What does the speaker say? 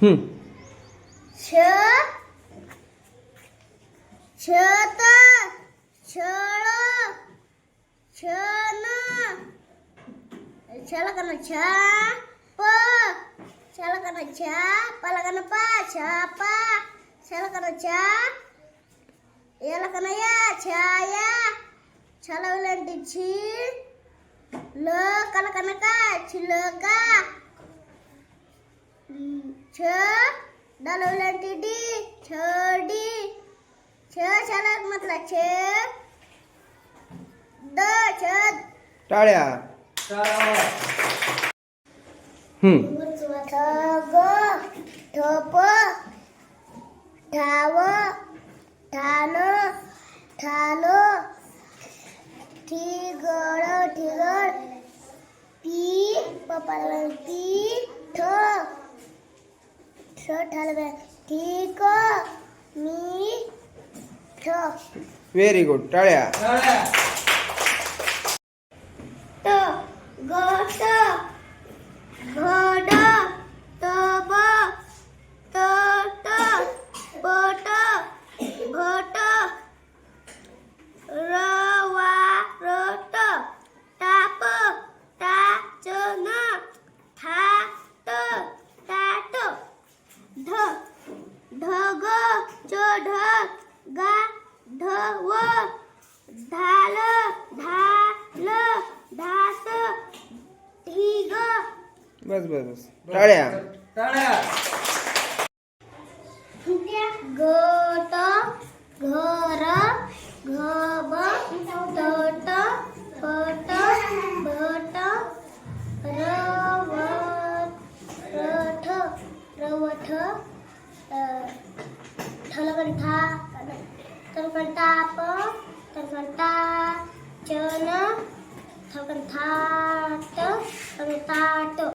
Hmm. Chờ. Chờ ta. Chờ lo. Chờ nó. Chờ là cái này chờ. Pơ. Chờ là cái này chờ. Pơ là cái này pơ. Chờ pơ. Chờ là cái này chờ. Ya là cái này chờ ya. Chờ là cái này chờ. Lo. Cái là cái này chờ. Chờ là cái છ ડલ ઉલટી D છ D છ છલક મતલબ છ દ છ. ટાળ્યા. હમ. ઠ ગ ઠપ ઠાવ ઠાન ઠાનો ઠીગળ ઠીગળ પી પપડવણ પી ઠ. ठ ठाला ठीक मी ठ व्हेरी गुड टाळ्या. ढग चढ गा ढव ढाल ढाल ढास ढिग. बस बस बस. टाळ्या. गट घर घब तट पट भट रवट रठ रवठ ठलकंठा तलकंटाप तलकंटा चन थलकंठाट तलकंटाट